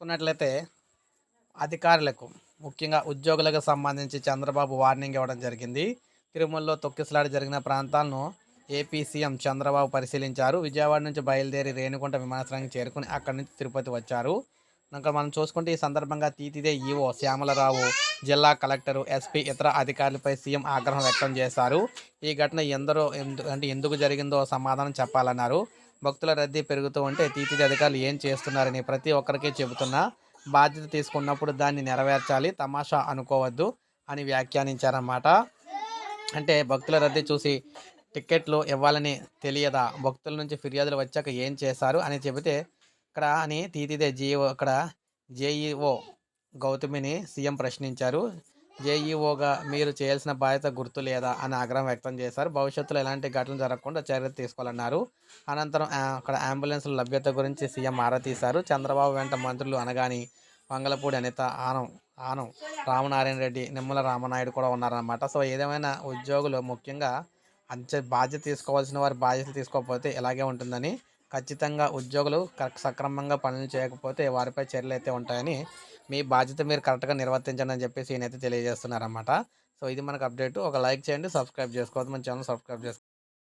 చూసుకున్నట్లయితే అధికారులకు ముఖ్యంగా ఉద్యోగులకు సంబంధించి చంద్రబాబు వార్నింగ్ ఇవ్వడం జరిగింది. తిరుమలలో తొక్కిసలాట జరిగిన ప్రాంతాలను ఏపీ సీఎం చంద్రబాబు పరిశీలించారు. విజయవాడ నుంచి బయలుదేరి రేణుగుంట విమానాశ్రయానికి చేరుకుని అక్కడి నుంచి తిరుపతి వచ్చారు. ఇంకా మనం చూసుకుంటే ఈ సందర్భంగా తీతిదే ఈవో శ్యామలరావు జిల్లా కలెక్టరు ఎస్పీ ఇతర అధికారులపై సీఎం ఆగ్రహం వ్యక్తం చేశారు. ఈ ఘటన ఎందరో ఎందు అంటే ఎందుకు జరిగిందో సమాధానం చెప్పాలన్నారు. భక్తుల రద్దీ పెరుగుతూ ఉంటే తీతిది అధికారులు ఏం చేస్తున్నారని ప్రతి ఒక్కరికి చెబుతున్నా బాధ్యత తీసుకున్నప్పుడు దాన్ని నెరవేర్చాలి తమాషా అనుకోవద్దు అని వ్యాఖ్యానించారన్నమాట. అంటే భక్తుల రద్దీ చూసి టిక్కెట్లు ఇవ్వాలని తెలియదా? భక్తుల నుంచి ఫిర్యాదులు వచ్చాక ఏం చేశారు అని చెబితే ఇక్కడ అని తీతిదే జీఓ ఇక్కడ జేఈఓ గౌతమిని సీఎం ప్రశ్నించారు. జేఈఓగా మీరు చేయాల్సిన బాధ్యత గుర్తు లేదా అని ఆగ్రహం వ్యక్తం చేశారు. భవిష్యత్తులో ఎలాంటి ఘటనలు జరగకుండా చర్యలు తీసుకోవాలన్నారు. అనంతరం అక్కడ అంబులెన్స్ల లభ్యత గురించి సీఎం ఆరా తీశారు. చంద్రబాబు వెంట మంత్రులు అనగాని వంగలపూడి అనిత ఆనం ఆనం రామనారాయణ రెడ్డి నిమ్మల రామనాయుడు కూడా ఉన్నారన్నమాట. సో ఏదేమైనా ఉద్యోగులు ముఖ్యంగా అంచె బాధ్యత తీసుకోవాల్సిన వారి బాధ్యత తీసుకోకపోతే ఇలాగే ఉంటుందని ఖచ్చితంగా ఉద్యోగులు కరెక్ట్ సక్రమంగా పనులు చేయకపోతే వారిపై చర్యలు అయితే ఉంటాయని మీ బాధ్యత మీరు కరెక్ట్గా నిర్వర్తించండి అని చెప్పేసి ఈయనైతే తెలియజేస్తున్నారన్నమాట. సో ఇది మనకు అప్డేట్. ఒక లైక్ చేయండి సబ్స్క్రైబ్ చేసుకోవద్దు. మన ఛానల్ సబ్స్క్రైబ్ చేసుకో